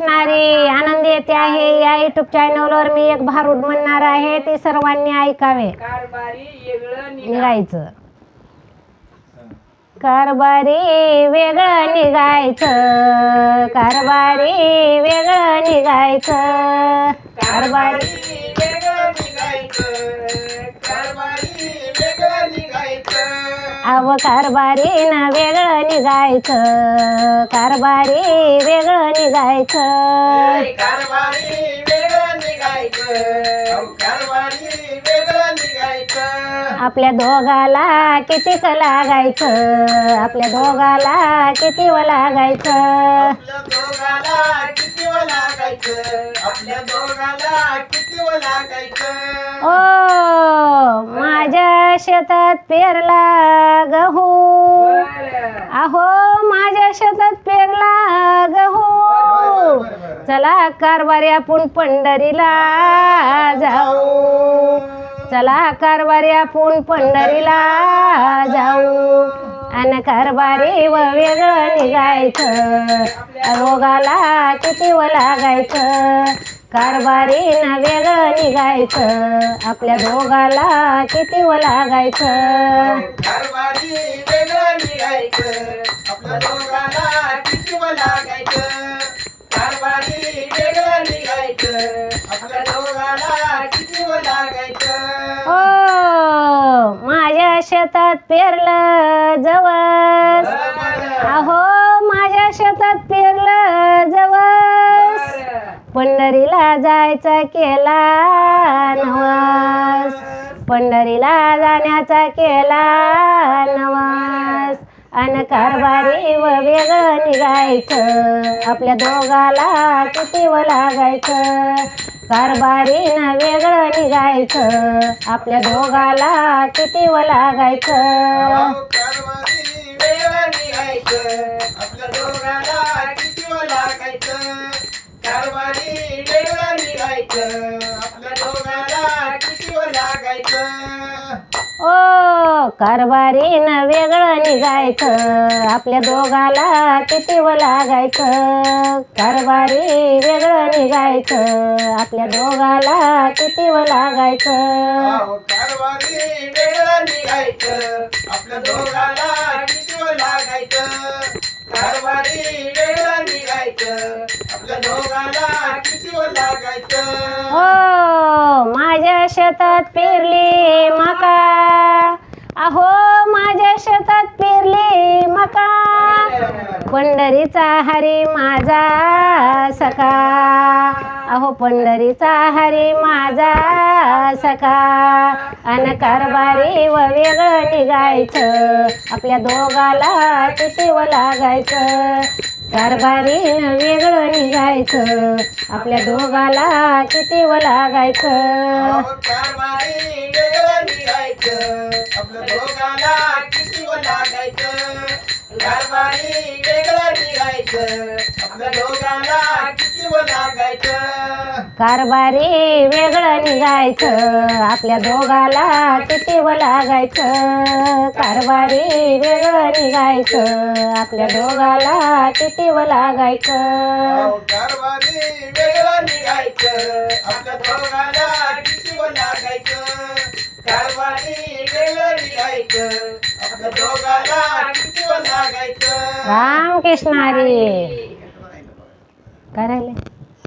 असणारी आनंद येते आहे. या युट्यूब चॅनलवर मी एक भारूड म्हणणार आहे. ते सर्वांनी ऐकावे. निघायचं. कारभारी वेगळं निघायचं. कारभारी वेगळं निघायचं. कारभारी अव कारभारीनं वेगळं निघायचं. कारभारी वेगळं निघायचं. कारभारी वेगळं निघायचं. कारभारी वेगळं निघायचं. आपल्या दोघाला कितीक लागायचं? आपल्या दोघाला किती लागायचं? आपल्या दोघाला किती व लागायचं? आपल्या दोघाला किती व लागायचं? ओ शेतात पेरला गहू. अहो माझ्या शेतात पेरला गहू. चला कारभारी आपण पंढरीला जाऊ. चला कारभारी आपण पंढरीला जाऊ. आणि कारभारी व वेगळं निघायचं. रोगाला किती व लागायचं कारभारीनं वेगळं निघायचं. आपल्या दोघाला किती व लागायचं? कारभारी वेगळं निघायचं. आपल्या दोघाला किती व लागायचं? कारभारी माझ्या शेतात पेरलं जवस. अहो माझ्या शेतात पेरलं जवस. पंढरीला जायचा केला नवस. पंढरीला जाण्याचा केला नवस. अन कारभारी व वेगळं निघायचं. आपल्या दोघाला किती व लागायचं? कारभारीनं वेगळं निघायचं. आपल्या दोघाला किती व लागायचं वेगळं निघायचं. आपल्या दोघाला किती व लागायचं कारभारीनं वेगळं निघायचं. आपल्या दोघाला किती व लागायचं? कारभारी वेगळं निघायचं. आपल्या दोघाला किती व लागायचं? अहो, कारभारी वेगळं निघायचं. आपल्या दोघाला किती व लागायचं? कारभारी वेगळं निघायचं. आपल्या दोघाला किती व लागायचं? ओ माझ्या शेतात पेरली मका. अहो माझ्या शेतात पेरली मका. पंढरीचा हरी माझा सका. अहो पंढरीचा हरी माझा सका. अन कारभारी व वेगळं निघायचं. आपल्या दोघाला किती व लागायचं. कारभारी वेगळं निघायचं. आपल्या दोघाला किती व लागायचं कारभारी वेगळं निघायचं. आपल्या दोघाला किती व लागायचं? कारभारी वेगळं निघायचं. आपल्या दोघाला किती व लागायचं? कारभारी वेगळं निघायचं. आपल्या दोघाला किती व लागायचं? कारभारी वेगळं निघायचं. आपल्या दोघाला किती व लागायचं? अहो, कारभारी वेगळं निघायचं. आपल्या दोघाला किती व लागायचं? कारभारी वेगळं निघायचं. आपल्या दोघाला किती व लागायचं? रामकृष्ण हरी करायला